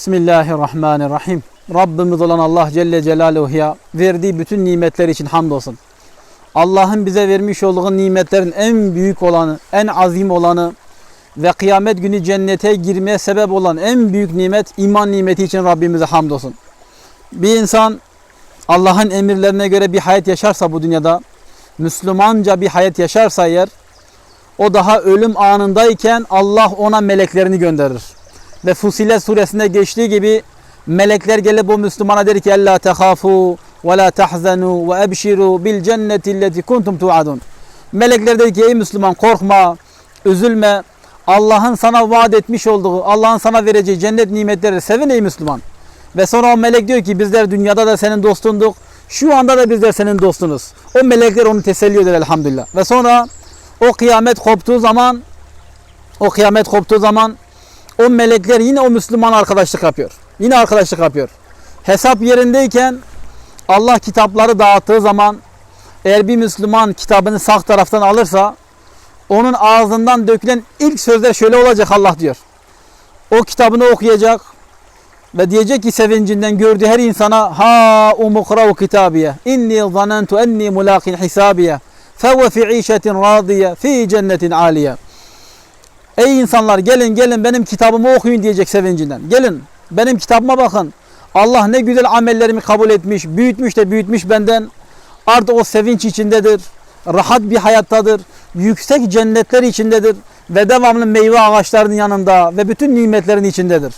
Bismillahirrahmanirrahim. Rabbimiz olan Allah Celle Celaluhu'ya verdiği bütün nimetler için hamdolsun. Allah'ın bize vermiş olduğu nimetlerin en büyük olanı, en azim olanı ve kıyamet günü cennete girmeye sebep olan en büyük nimet iman nimeti için Rabbimize hamdolsun. Bir insan Allah'ın emirlerine göre bir hayat yaşarsa bu dünyada, Müslümanca bir hayat yaşarsa eğer, o daha ölüm anındayken Allah ona meleklerini gönderir. Ve Fusilet suresinde geçtiği gibi melekler gelip bu Müslümana der ki Ella tehafu ve la tahzanu ve ebşiru bil cenneti illeti kuntum tuadun. Melekler der ki ey Müslüman korkma, üzülme. Allah'ın sana vaat etmiş olduğu, Allah'ın sana vereceği cennet nimetleri sevin ey Müslüman. Ve sonra o melek diyor ki bizler dünyada da senin dostunduk. Şu anda da bizler senin dostunuz. O melekler onu teselli eder elhamdülillah. Ve sonra o kıyamet koptuğu zaman o kıyamet koptuğu zaman o melekler yine o Müslüman arkadaşlık yapıyor. Yine arkadaşlık yapıyor. Hesap yerindeyken Allah kitapları dağıttığı zaman eğer bir Müslüman kitabını sağ taraftan alırsa onun ağzından dökülen ilk sözler şöyle olacak Allah diyor. O kitabını okuyacak ve diyecek ki sevincinden gördüğü her insana ha umukrav kitabiye inni zanentu enni mulaqin hisabiye fevve fi işetin radiye fi cennetin aliye Ey insanlar gelin gelin benim kitabımı okuyun diyecek sevincinden. Gelin benim kitabıma bakın. Allah ne güzel amellerimi kabul etmiş, büyütmüş de büyütmüş benden. Artık o sevinç içindedir. Rahat bir hayattadır. Yüksek cennetler içindedir. Ve devamlı meyve ağaçlarının yanında ve bütün nimetlerin içindedir.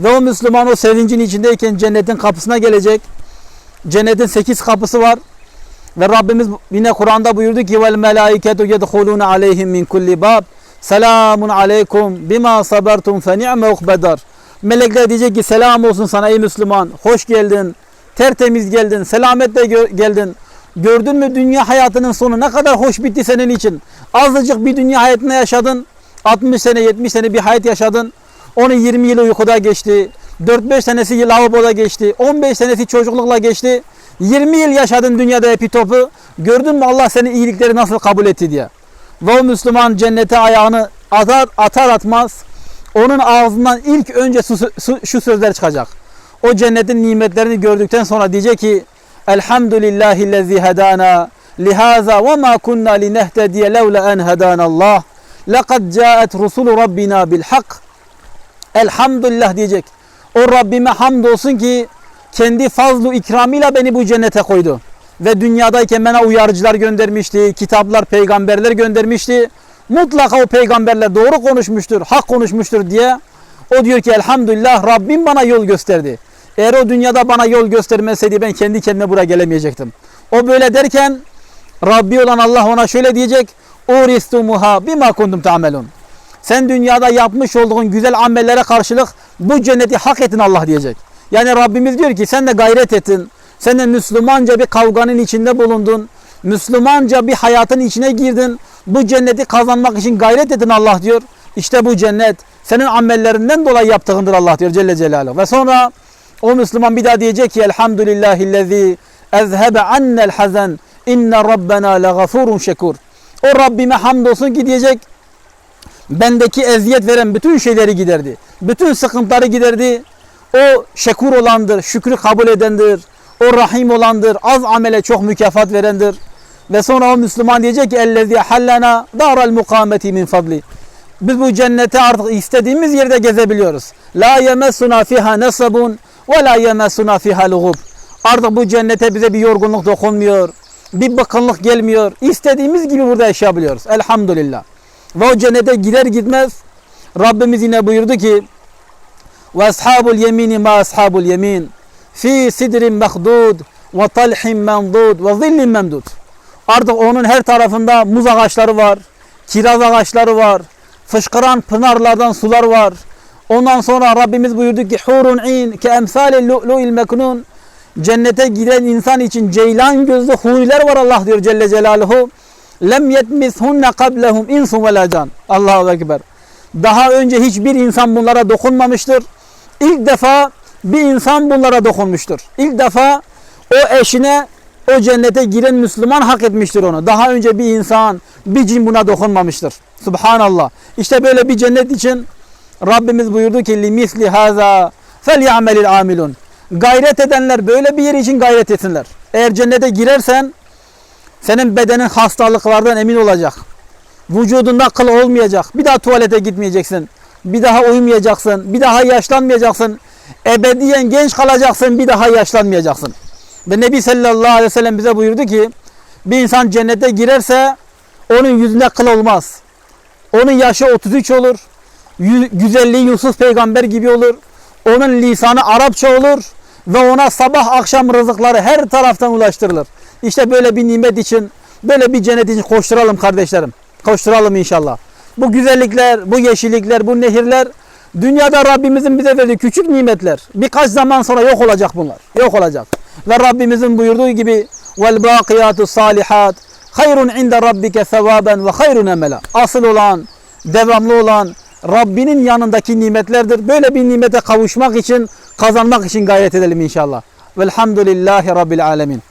Ve o Müslüman o sevincin içindeyken cennetin kapısına gelecek. Cennetin sekiz kapısı var. Ve Rabbimiz yine Kur'an'da buyurdu ki vel melaiketu yedhuluna aleyhim min kulli. Selamun aleykum bima sabertum fe ni'me ukbedar. Melekler diyecek ki selam olsun sana ey Müslüman. Hoş geldin. Tertemiz geldin. Selametle geldin. Gördün mü dünya hayatının sonu ne kadar hoş bitti senin için. Azıcık bir dünya hayatını yaşadın. 60 sene 70 sene bir hayat yaşadın. Onu 20 yılı uykuda geçti. 4-5 senesi lavaboda geçti. 15 senesi çocuklukla geçti. 20 yıl yaşadın dünyada epi topu. Gördün mü Allah senin iyilikleri nasıl kabul etti diye. Ve o Müslüman cennete ayağını atar, atar atmaz onun ağzından ilk önce su, su, şu sözler çıkacak. O cennetin nimetlerini gördükten sonra diyecek ki Elhamdülillahillezî hedâna lihaza ve ma kunna linehtediye levle en hedanallah. Lekad caet rusulu rabbina bil hak. Elhamdülillah diyecek. O Rabbime hamdolsun ki kendi fazlu ikramıyla beni bu cennete koydu. Ve dünyadayken bana uyarıcılar göndermişti, kitaplar, peygamberler göndermişti. Mutlaka o peygamberler doğru konuşmuştur, hak konuşmuştur diye. O diyor ki elhamdülillah Rabbim bana yol gösterdi. Eğer o dünyada bana yol göstermeseydi ben kendi kendime buraya gelemeyecektim. O böyle derken Rabbi olan Allah ona şöyle diyecek. Uristumuha bima kuntum ta'melun. Sen dünyada yapmış olduğun güzel amellere karşılık bu cenneti hak ettin Allah diyecek. Yani Rabbimiz diyor ki sen de gayret ettin. Sen de Müslümanca bir kavganın içinde bulundun. Müslümanca bir hayatın içine girdin. Bu cenneti kazanmak için gayret edin Allah diyor. İşte bu cennet senin amellerinden dolayı yaptığındır Allah diyor Celle Celaluhu. Ve sonra o Müslüman bir daha diyecek ki Elhamdülillahillezî ezhebe annel hazen inne rabbena legafurun şekur. O Rabbime hamdolsun ki diyecek bendeki eziyet veren bütün şeyleri giderdi. Bütün sıkıntıları giderdi. O şekur olandır, şükrü kabul edendir. O rahim olandır, az amele çok mükafat verendir. Ve sonra o Müslüman diyecek ki ellezî hallena daral mukameti min fadli. Biz bu cennete artık istediğimiz yerde gezebiliyoruz. La yemessuna fiha nesabun ve la yemessuna fiha lugub. Artık bu cennete bize bir yorgunluk dokunmuyor. Bir bıkkınlık gelmiyor. İstediğimiz gibi burada yaşayabiliyoruz. Elhamdülillah. Ve o cennete gider gitmez Rabbimiz yine buyurdu ki ve ashabul yemini ma ashabul yemin fi sidrin mehdud ve talhin mendud ve zillin memdud. Artık onun her tarafında muz ağaçları var, kiraz ağaçları var, fışkıran pınarlardan sular var. Ondan sonra Rabbimiz buyurdu ki hurun in ke emsali lu'lu'il meknun. Cennete giren insan için ceylan gözlü huriler var Allah diyor Celle Celaluhu. Lem yetmishunne kablehum insun ve can. Allahu Ekber. Daha önce hiçbir insan bunlara dokunmamıştır. İlk defa bir insan bunlara dokunmuştur. İlk defa o eşine o cennete giren Müslüman hak etmiştir onu. Daha önce bir insan, bir cin buna dokunmamıştır. Subhanallah. İşte böyle bir cennet için Rabbimiz buyurdu ki limisli haza felyamelil amilun. Gayret edenler böyle bir yer için gayret etsinler. Eğer cennete girersen senin bedenin hastalıklardan emin olacak. Vücudunda kıl olmayacak. Bir daha tuvalete gitmeyeceksin. Bir daha uyumayacaksın. Bir daha yaşlanmayacaksın. Ebediyen genç kalacaksın. Bir daha yaşlanmayacaksın. Ve Nebi sallallahu aleyhi ve sellem bize buyurdu ki bir insan cennete girerse onun yüzünde kıl olmaz. Onun yaşı 33 olur. Güzelliği Yusuf peygamber gibi olur. Onun lisanı Arapça olur ve ona sabah akşam rızıkları her taraftan ulaştırılır. İşte böyle bir nimet için, böyle bir cennet için koşturalım kardeşlerim. Koşturalım inşallah. Bu güzellikler, bu yeşillikler, bu nehirler dünyada Rabbimizin bize verdiği küçük nimetler. Birkaç zaman sonra yok olacak bunlar. Yok olacak. Ve Rabbimizin buyurduğu gibi vel bakiyatu salihat hayrun inde rabbike sevaben ve hayrun emela. Asıl olan, devamlı olan Rabbinin yanındaki nimetlerdir. Böyle bir nimete kavuşmak için, kazanmak için gayret edelim inşallah. Velhamdülillahi Rabbil alemin.